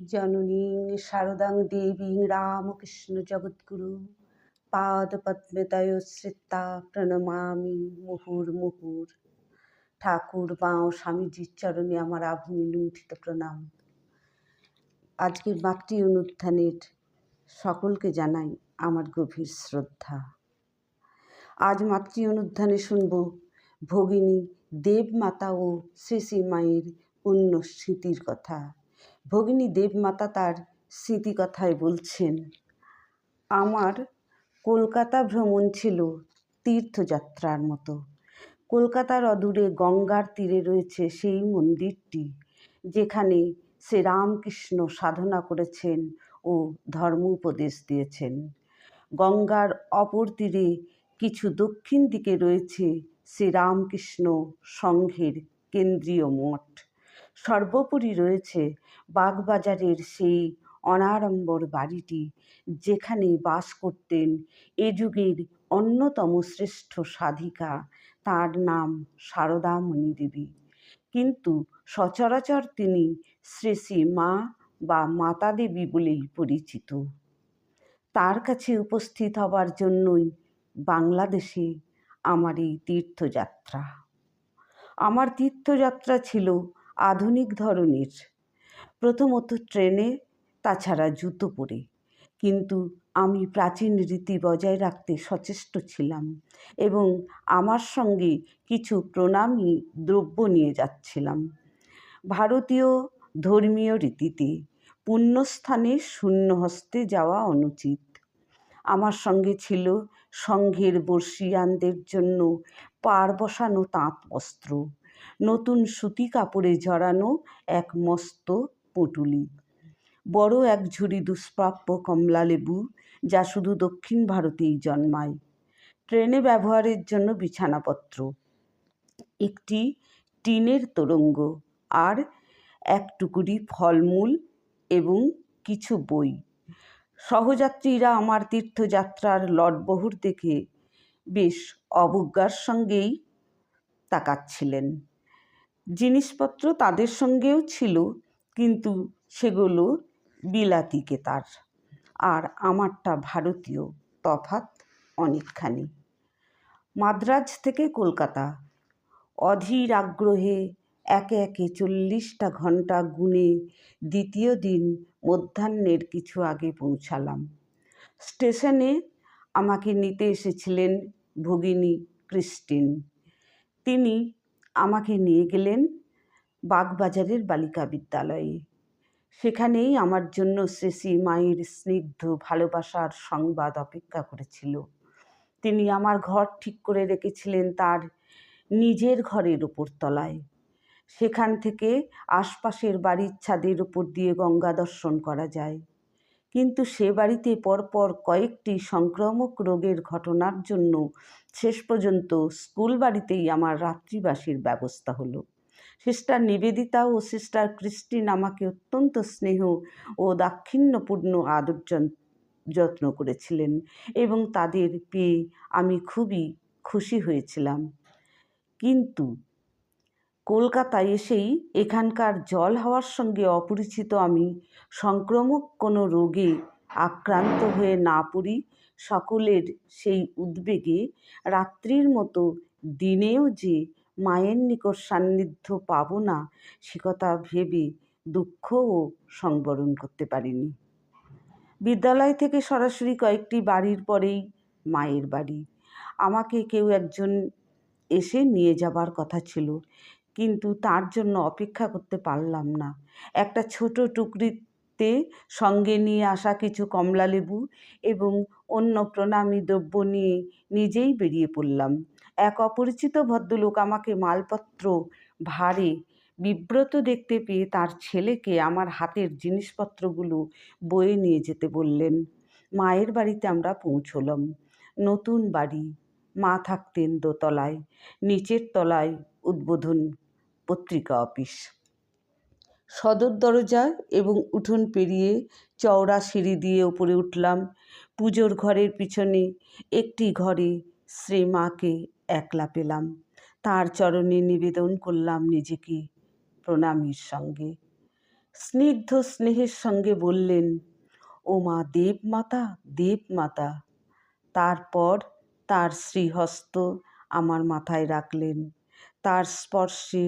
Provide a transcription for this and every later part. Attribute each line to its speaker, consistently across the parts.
Speaker 1: জননীং শারদাং দেবীং রামকৃষ্ণ জগদ্গুরু। পাদপদ্মে প্রণমামি মুহুর মুহুর। ঠাকুর বাঁ স্বামীজির চরণে আমার আভূমি লুণ্ঠিত প্রণাম। আজকের মাতৃ অনুত্থানের সকলকে জানাই আমার গভীর শ্রদ্ধা। আজ মাতৃ অনুধ্যানে শুনব ভগিনী দেবমাতা ও শ্রী শ্রী মায়ের পুণ্য স্মৃতির কথা। ভগিনী দেবমাতা তার স্মৃতিকথায় বলছেন, আমার কলকাতা ভ্রমণ ছিল তীর্থযাত্রার মতো। কলকাতার অদূরে গঙ্গার তীরে রয়েছে সেই মন্দিরটি, যেখানে শ্রী রামকৃষ্ণ সাধনা করেছেন ও ধর্ম উপদেশ দিয়েছেন। গঙ্গার অপর তীরে কিছু দক্ষিণ দিকে রয়েছে শ্রীরামকৃষ্ণ সংঘের কেন্দ্রীয় মঠ। সর্বোপরি রয়েছে বাগবাজারের সেই অনাড়ম্বর বাড়িটি, যেখানে বাস করতেন এ যুগের অন্যতম শ্রেষ্ঠ সাধিকা। তার নাম সারদামণি দেবী। কিন্তু সচরাচর তিনি শ্রী শ্রী মা বা মাতা দেবী বলেই পরিচিত। তার কাছে উপস্থিত হবার জন্যই বাংলাদেশে আমার এই তীর্থযাত্রা। আমার তীর্থযাত্রা ছিল আধুনিক ধরনের। প্রথমত ট্রেনে, তাছাড়া জুতো পরে। কিন্তু আমি প্রাচীন রীতি বজায় রাখতে সচেষ্ট ছিলাম এবং আমার সঙ্গে কিছু প্রণামী দ্রব্য নিয়ে যাচ্ছিলাম। ভারতীয় ধর্মীয় রীতিতে পুণ্যস্থানে শূন্য হস্তে যাওয়া অনুচিত। আমার সঙ্গে ছিল সংঘের বর্ষিয়ানদের জন্য পার বসানো তাঁত বস্ত্র। নতুন সুতি কাপড়ে জড়ানো এক মস্ত পুঁটুলি। বড় এক ঝুড়ি দুষ্প্রাপ্য কমলা লেবু যা শুধু দক্ষিণ ভারতেই জন্মায়। ট্রেনে ব্যবহারের জন্য বিছানাপত্র। একটি টিনের তোরঙ্গ আর এক টুকুরি ফলমূল এবং কিছু বই। সহযাত্রীরা আমার তীর্থযাত্রার লটবহুর দেখে বেশ অবজ্ঞার সঙ্গেই তাকাচ্ছিলেন। জিনিসপত্র তাদের সঙ্গেও ছিল, কিন্তু সেগুলো বিলাতি কেতার আর আমারটা ভারতীয় তফাৎ অনেকখানি। মাদ্রাজ থেকে কলকাতা। অধীর আগ্রহে একে একে চল্লিশটা ঘণ্টা গুনে দ্বিতীয় দিন মধ্যাহ্নের কিছু আগে পৌঁছালাম। স্টেশনে আমাকে নিতে এসেছিলেন ভগিনী ক্রিস্টিন। তিনি আমাকে নিয়ে গেলেন বাগবাজারের বালিকা বিদ্যালয়ে। সেখানেই আমার জন্য শ্রেষী মায়ের স্নিগ্ধ ভালোবাসার সংবাদ অপেক্ষা করেছিল। তিনি আমার ঘর ঠিক করে রেখেছিলেন তার নিজের ঘরের ওপর তলায় সেখান থেকে আশপাশের বাড়ির ছাদের উপর দিয়ে গঙ্গা দর্শন করা যায়। কিন্তু সে বাড়িতে পরপর কয়েকটি সংক্রামক রোগের ঘটনার জন্য শেষ পর্যন্ত স্কুল বাড়িতেই আমার রাত্রিবাসীর ব্যবস্থা হলো। সিস্টার নিবেদিতা ও সিস্টার ক্রিস্টিন আমাকে অত্যন্ত স্নেহ ও দাক্ষিণ্যপূর্ণ আদর যত্ন করেছিলেন এবং তাদের পেয়ে আমি খুবই খুশি হয়েছিলাম। কিন্তু কলকাতায় এসেই এখানকার জল হাওয়ার সঙ্গে অপরিচিত আমি সংক্রমক কোনো রোগে আক্রান্ত হয়ে না পড়ি, সকলের সেই উদ্বেগে রাত্রির মতো দিনেও যে মায়ের নিকট সান্নিধ্য পাব না, সে কথা ভেবে দুঃখ ও সংবরণ করতে পারিনি। বিদ্যালয় থেকে সরাসরি কয়েকটি বাড়ির পরেই মায়ের বাড়ি। আমাকে কেউ একজন এসে নিয়ে যাবার কথা ছিল। কিন্তু তার জন্য অপেক্ষা করতে পারলাম না। একটা ছোট টুকরিতে সঙ্গে নিয়ে আসা কিছু কমলা লেবু এবং অন্য প্রণামী দ্রব্য নিয়ে নিজেই বেরিয়ে পড়লাম। এক অপরিচিত ভদ্রলোক আমাকে মালপত্র ভারে বিব্রত দেখতে পেয়ে তার ছেলেকে আমার হাতের জিনিসপত্রগুলো বয়ে নিয়ে যেতে বললেন। মায়ের বাড়িতে আমরা পৌঁছলাম। নতুন বাড়ি। মা থাকতেন দোতলায়। নিচের তলায় উদ্বোধন পত্রিকা অফিস। সদর দরজা এবং উঠোন পেরিয়ে চওড়া সিঁড়ি দিয়ে ওপরে উঠলাম। পুজোর ঘরের পিছনে একটি ঘরে শ্রী মাকে একলা পেলাম। তার চরণে নিবেদন করলাম নিজেকে প্রণামীর সঙ্গে। স্নিগ্ধ স্নেহের সঙ্গে বললেন, ও মা দেবমাতা দেবমাতা তারপর তার শ্রীহস্ত আমার মাথায় রাখলেন। তার স্পর্শে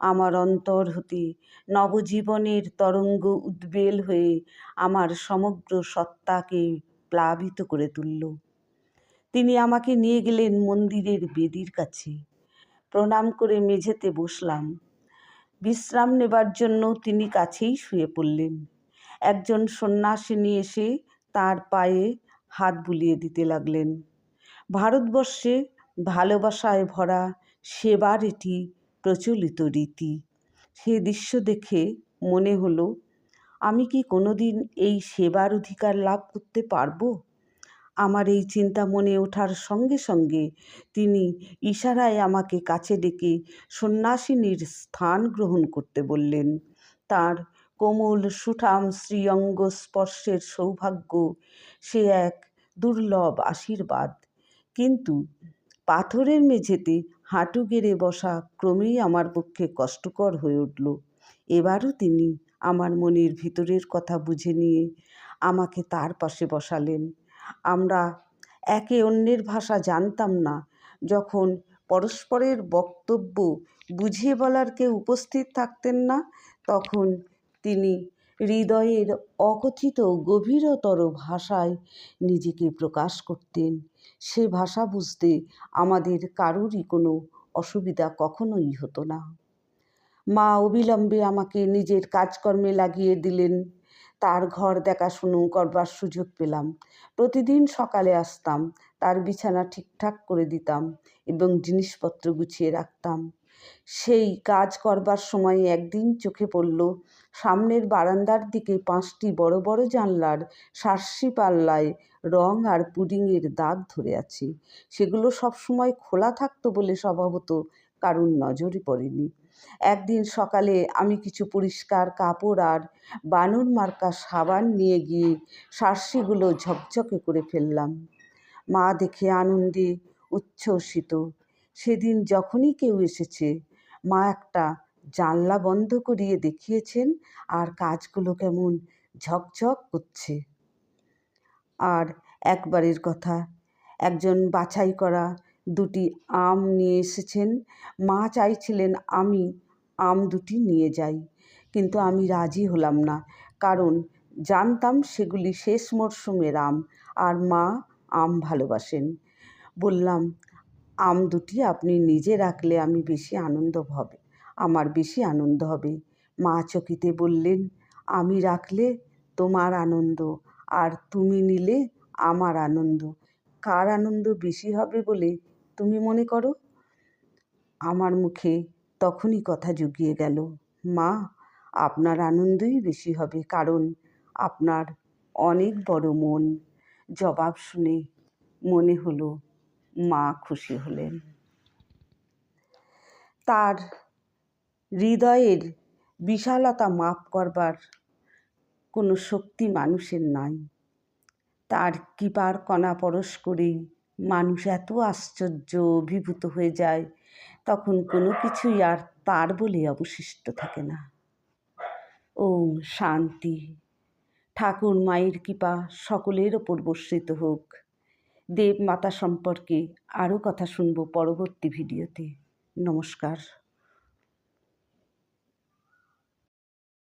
Speaker 1: আমার অন্তর হতে নবজীবনের তরঙ্গ উদ্বেল হয়ে আমার সমগ্র সত্তাকে প্লাবিত করে তুলল। তিনি আমাকে নিয়ে গেলেন মন্দিরের বেদির কাছে। প্রণাম করে মেঝেতে বসলাম। বিশ্রাম নেবার জন্য তিনি কাছেই শুয়ে পড়লেন। একজন সন্ন্যাসিনী এসে তার পায়ে হাত বুলিয়ে দিতে লাগলেন। ভারতবর্ষে ভালোবাসায় ভরা সেবার এটি প্রচলিত রীতি। সে দৃশ্য দেখে মনে হলো, আমি কি কোনোদিন এই সেবার অধিকার লাভ করতে পারব? আমার এই চিন্তা মনে ওঠার সঙ্গে সঙ্গে তিনি ইশারায় আমাকে কাছে ডেকে সন্ন্যাসিনীর স্থান গ্রহণ করতে বললেন। তার কোমল, সুঠাম, শ্রীঅঙ্গ স্পর্শের সৌভাগ্য, সে এক দুর্লভ আশীর্বাদ। কিন্তু পাথরের মেঝেতে হাঁটু গেড়ে বসা ক্রমেই আমার পক্ষে কষ্টকর হয়ে উঠল। এবারও তিনি আমার মনের ভিতরের কথা বুঝে নিয়ে আমাকে তার পাশে বসালেন। আমরা একে অন্যের ভাষা জানতাম না, যখন পরস্পরের বক্তব্য বুঝিয়ে বলার কেউ উপস্থিত থাকতেন না, তখন তিনি হৃদয়ের অকথিত গভীরতর ভাষায় নিজেকে প্রকাশ করতেন। সে ভাষা বুঝতে আমাদের কারোরই কোনো অসুবিধা কখনোই হতো না। মা অবিলম্বে আমাকে নিজের কাজকর্মে লাগিয়ে দিলেন। তার ঘর দেখাশুনো করবার সুযোগ পেলাম। প্রতিদিন সকালে আসতাম, তার বিছানা ঠিকঠাক করে দিতাম এবং জিনিসপত্র গুছিয়ে রাখতাম। সেই কাজ করবার সময় একদিন চোখে পড়ল, সামনের বারান্দার দিকে পাঁচটি বড় বড় জানলার সার্সি পাল্লায় রং আর পুডিংয়ের দাগ ধরে আছে। সেগুলো সবসময় খোলা থাকতো বলে স্বভাবত কারুর নজরে পড়েনি। একদিন সকালে আমি কিছু পরিষ্কার কাপড় আর বানর মার্কা সাবান নিয়ে গিয়ে সার্সিগুলো ঝকঝকে করে ফেললাম। মা দেখে আনন্দে উচ্ছ্বসিত। সেদিন যখনই কেউ এসেছে, মা একটা জানলা বন্ধ করিয়ে দেখিয়েছেন আর কাজগুলো কেমন ঝকঝক করছে। আর একবারের কথা, একজন বাছাই করা দুটি আম নিয়ে এসেছেন। মা চাইছিলেন আমি আম দুটি নিয়ে যাই, কিন্তু আমি রাজি হলাম না, কারণ জানতাম সেগুলি শেষ মরশুমের আম, আর মা আম ভালোবাসেন। বললাম আম দুটি আপনি নিজে রাখলে আমি বেশি আনন্দ হবে। আমার বেশি আনন্দ হবে। মা চকিতে বললেন, আমি রাখলে তোমার আনন্দ, আর তুমি নিলে আমার আনন্দ। কার আনন্দ বেশি হবে বলে তুমি মনে করো? আমার মুখে তখনই কথা জুগিয়ে গেল, মা, আপনার আনন্দই বেশি হবে, কারণ আপনার অনেক বড় মন। জবাব শুনে মনে হলো মা খুশি হলেন। তার হৃদয়ের বিশালতা মাপ করবার কোনো শক্তি মানুষের নাই। তার কৃপার কণা পরশ করেই মানুষ এত আশ্চর্য অভিভূত হয়ে যায়, তখন কোনো কিছুই আর তার বলে অবশিষ্ট থাকে না। ওম শান্তি। ঠাকুর মায়ের কৃপা সকলের ওপর বর্ষিত হোক। দেব মাতা সম্পর্কে আরও কথা শুনব পরবর্তী ভিডিওতে। নমস্কার।